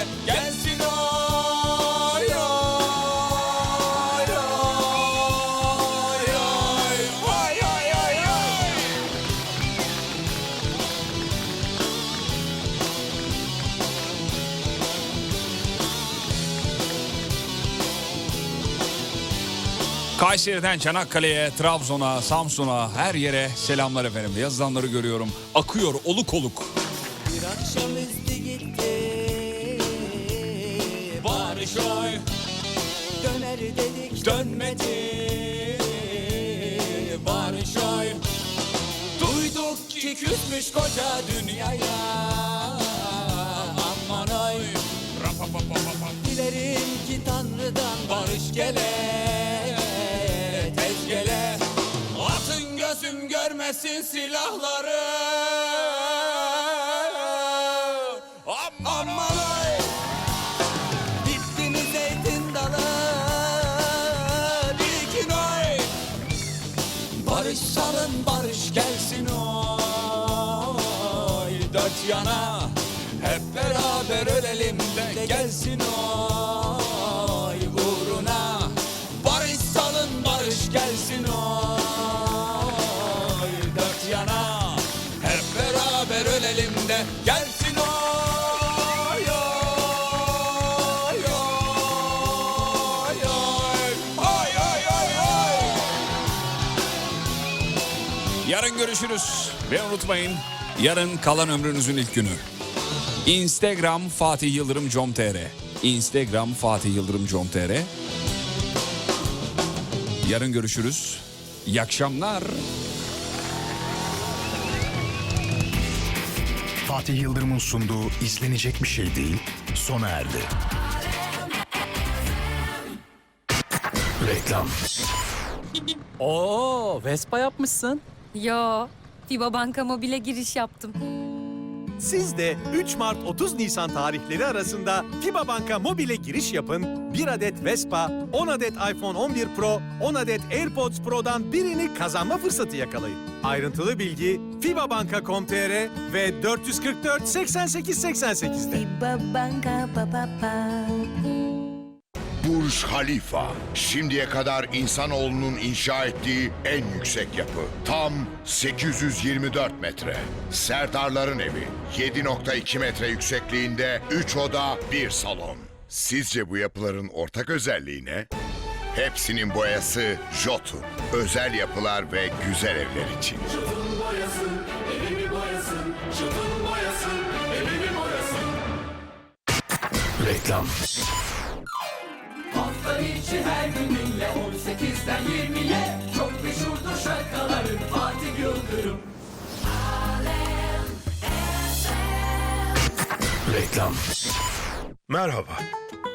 de gelsin oy oy oy oy oy oy oy oy Kayseri'den Çanakkale'ye, Trabzon'a, Samsun'a, her yere selamlar efendim. Yazılanları görüyorum. Akıyor oluk oluk. Bir akşam üzdü Barış oy Döner dedik dönmedi. Barış oy Duyduk ki küsmüş koca dünyaya. Aman oy Dilerim ki Tanrı'dan Barış gele Tez gele. Atın gözüm görmesin silahları Barış salın barış gelsin oy. Dört yana hep beraber ölelim de gelsin oy Yarın görüşürüz ve unutmayın yarın kalan ömrünüzün ilk günü. Instagram Fatih Yıldırım com.tr Instagram Fatih Yıldırım com.tr Yarın görüşürüz. İyi akşamlar. Fatih Yıldırım'ın sunduğu izlenecek bir şey değil sona erdi. Reklam. Oo, Vespa yapmışsın. Yo, FIBA Banka Mobil'e giriş yaptım. Siz de 3 Mart 30 Nisan tarihleri arasında FIBA Banka Mobil'e giriş yapın. 1 adet Vespa, 10 adet iPhone 11 Pro, 10 adet AirPods Pro'dan birini kazanma fırsatı yakalayın. Ayrıntılı bilgi fibabanka.com.tr ve 444 88 88'de. FIBA Banka pa pa pa. Burj Khalifa, şimdiye kadar insanoğlunun inşa ettiği en yüksek yapı. Tam 824 metre. Serdarların evi, 7.2 metre yüksekliğinde 3 oda, 1 salon. Sizce bu yapıların ortak özelliği ne? Hepsinin boyası Jotun. Özel yapılar ve güzel evler için. Reklam. Hafta içi her gününle 18'den 20'ye Çok meşhurdur şarkıların Fatih Yıldırım Reklam. Merhaba.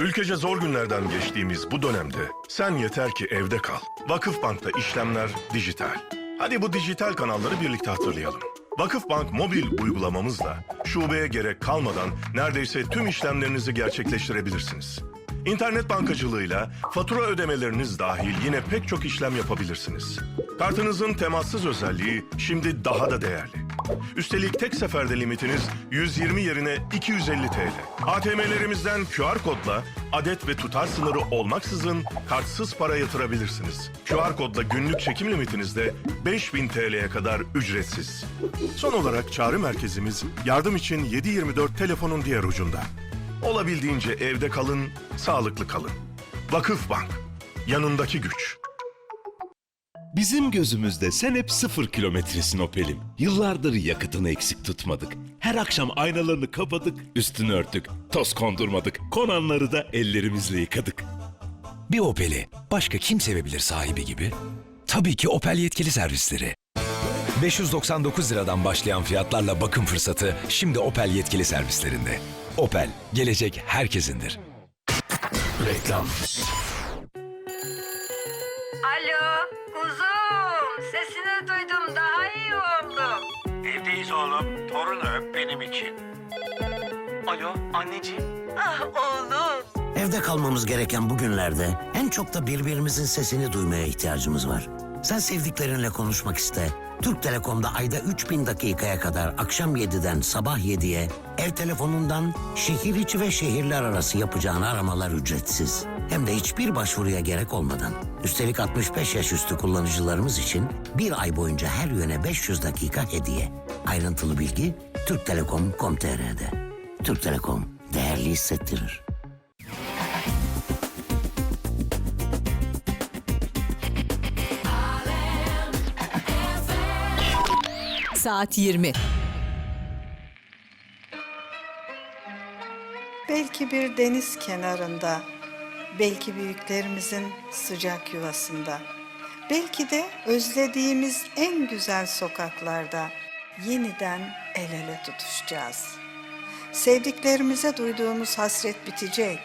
Ülkece zor günlerden geçtiğimiz bu dönemde sen yeter ki evde kal. Vakıfbank'ta işlemler dijital. Hadi bu dijital kanalları birlikte hatırlayalım. Vakıfbank mobil uygulamamızla şubeye gerek kalmadan neredeyse tüm işlemlerinizi gerçekleştirebilirsiniz. İnternet bankacılığıyla fatura ödemeleriniz dahil yine pek çok işlem yapabilirsiniz. Kartınızın temassız özelliği şimdi daha da değerli. Üstelik tek seferde limitiniz 120 yerine 250 TL. ATM'lerimizden QR kodla adet ve tutar sınırı olmaksızın kartsız para yatırabilirsiniz. QR kodla günlük çekim limitiniz de 5000 TL'ye kadar ücretsiz. Son olarak çağrı merkezimiz yardım için 724 telefonun diğer ucunda. Olabildiğince evde kalın, sağlıklı kalın. Vakıfbank, yanındaki güç. Bizim gözümüzde sen hep sıfır kilometresin Opel'im. Yıllardır yakıtını eksik tutmadık. Her akşam aynalarını kapadık, üstünü örttük. Toz kondurmadık. Konanları da ellerimizle yıkadık. Bir Opel'i başka kim sevebilir sahibi gibi? Tabii ki Opel yetkili servisleri. 599 liradan başlayan fiyatlarla bakım fırsatı şimdi Opel yetkili servislerinde. Opel, gelecek herkesindir. Reklam. Alo, kuzum. Sesini duydum, daha iyi oldum. Evdeyiz oğlum. Torunu öp benim için. Alo anneciğim. Ah oğlum. Evde kalmamız gereken bu günlerde en çok da birbirimizin sesini duymaya ihtiyacımız var. Sen sevdiklerinle konuşmak iste, Türk Telekom'da ayda 3000 dakikaya kadar akşam 7'den sabah 7'ye ev telefonundan şehir içi ve şehirler arası yapacağın aramalar ücretsiz. Hem de hiçbir başvuruya gerek olmadan. Üstelik 65 yaş üstü kullanıcılarımız için bir ay boyunca her yöne 500 dakika hediye. Ayrıntılı bilgi türktelekom.com.tr'de. Türk Telekom değerli hissettirir. Saat 20. Belki bir deniz kenarında, belki büyüklerimizin sıcak yuvasında, belki de özlediğimiz en güzel sokaklarda yeniden el ele tutuşacağız. Sevdiklerimize duyduğumuz hasret bitecek.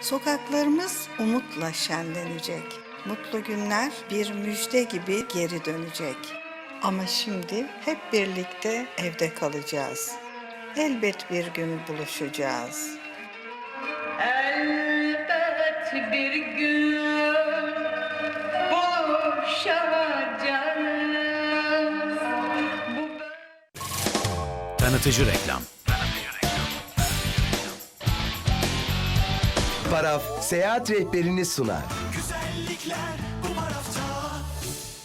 Sokaklarımız umutla şenlenecek. Mutlu günler bir müjde gibi geri dönecek. Ama şimdi hep birlikte evde kalacağız. Elbet bir gün buluşacağız. Elbet bir gün buluşacağız. Tanıtıcı reklam. Paraf seyahat rehberini sunar.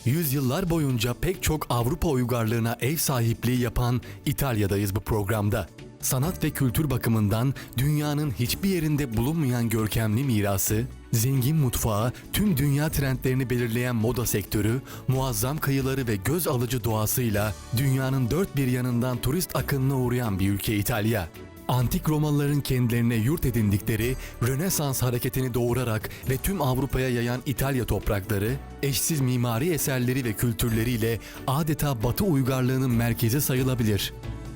Yüzyıllar boyunca pek çok Avrupa uygarlığına ev sahipliği yapan İtalya'dayız bu programda. Sanat ve kültür bakımından dünyanın hiçbir yerinde bulunmayan görkemli mirası, zengin mutfağı, tüm dünya trendlerini belirleyen moda sektörü, muazzam kıyıları ve göz alıcı doğasıyla dünyanın dört bir yanından turist akınına uğrayan bir ülke İtalya. Antik Romalıların kendilerine yurt edindikleri Rönesans hareketini doğurarak ve tüm Avrupa'ya yayan İtalya toprakları, eşsiz mimari eserleri ve kültürleriyle adeta Batı uygarlığının merkezi sayılabilir.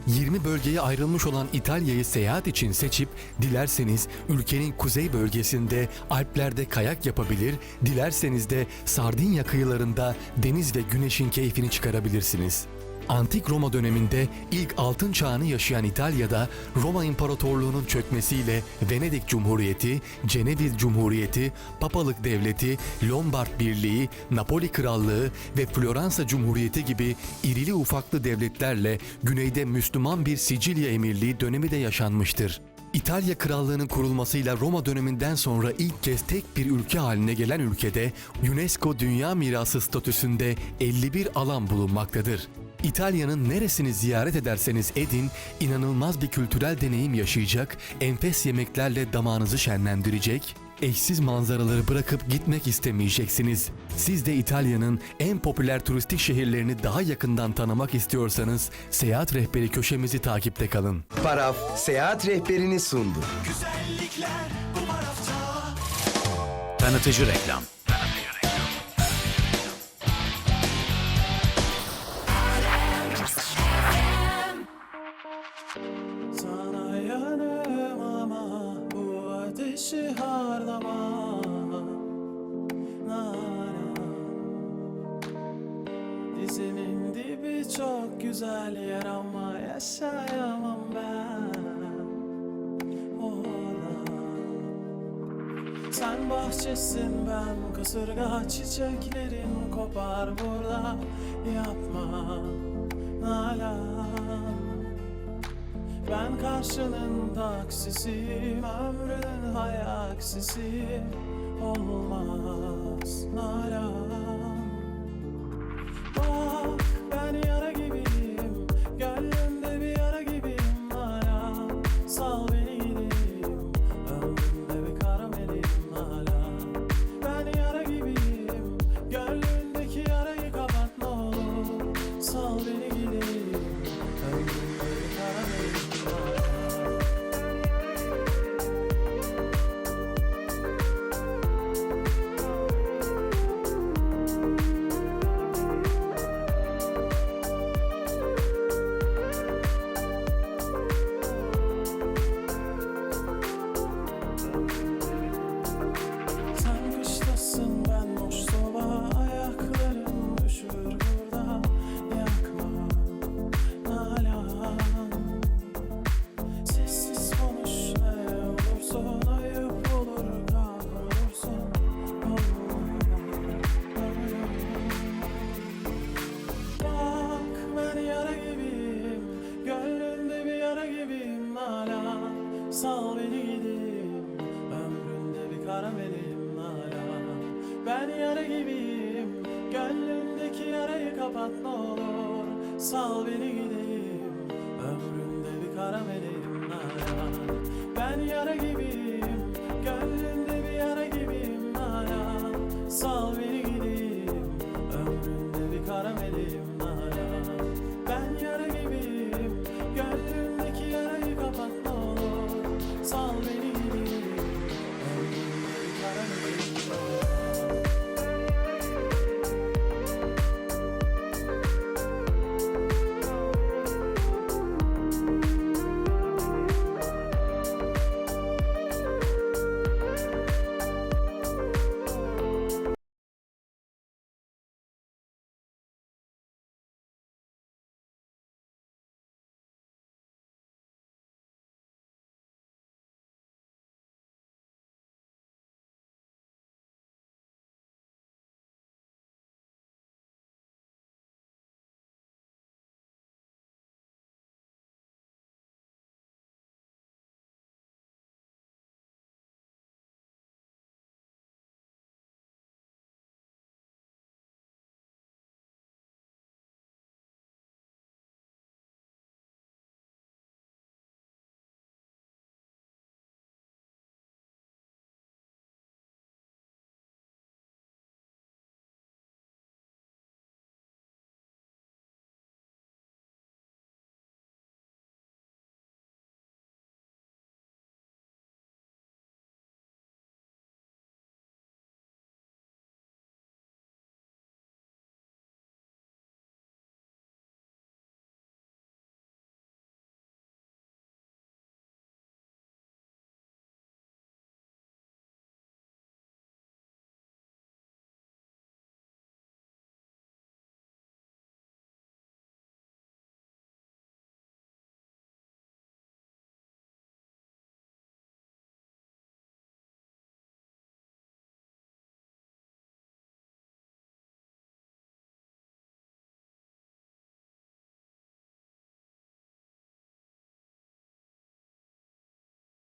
20 bölgeye ayrılmış olan İtalya'yı seyahat için seçip dilerseniz ülkenin kuzey bölgesinde Alplerde kayak yapabilir, dilerseniz de Sardinya kıyılarında deniz ve güneşin keyfini çıkarabilirsiniz. Antik Roma döneminde ilk altın çağını yaşayan İtalya'da Roma İmparatorluğu'nun çökmesiyle Venedik Cumhuriyeti, Ceneviz Cumhuriyeti, Papalık Devleti, Lombard Birliği, Napoli Krallığı ve Floransa Cumhuriyeti gibi irili ufaklı devletlerle güneyde Müslüman bir Sicilya Emirliği dönemi de yaşanmıştır. İtalya Krallığı'nın kurulmasıyla Roma döneminden sonra ilk kez tek bir ülke haline gelen ülkede UNESCO Dünya Mirası statüsünde 51 alan bulunmaktadır. İtalya'nın neresini ziyaret ederseniz edin, inanılmaz bir kültürel deneyim yaşayacak, enfes yemeklerle damağınızı şenlendirecek, eşsiz manzaraları bırakıp gitmek istemeyeceksiniz. Siz de İtalya'nın en popüler turistik şehirlerini daha yakından tanımak istiyorsanız seyahat rehberi köşemizi takipte kalın. Paraf seyahat rehberini sundu. Tanıtıcı reklam. Güzel yer ama yaşayamam ben. Orada Sen bahçesin ben kasırga çiçeklerin kopar burada. Yapma Nalan. Ben karşının taksisiyim Ömrünün hayaksisi Olmaz nalan nalan Sal beni gideyim Ömrümde bir kara meleğim Ben yara gibiyim Gönlümde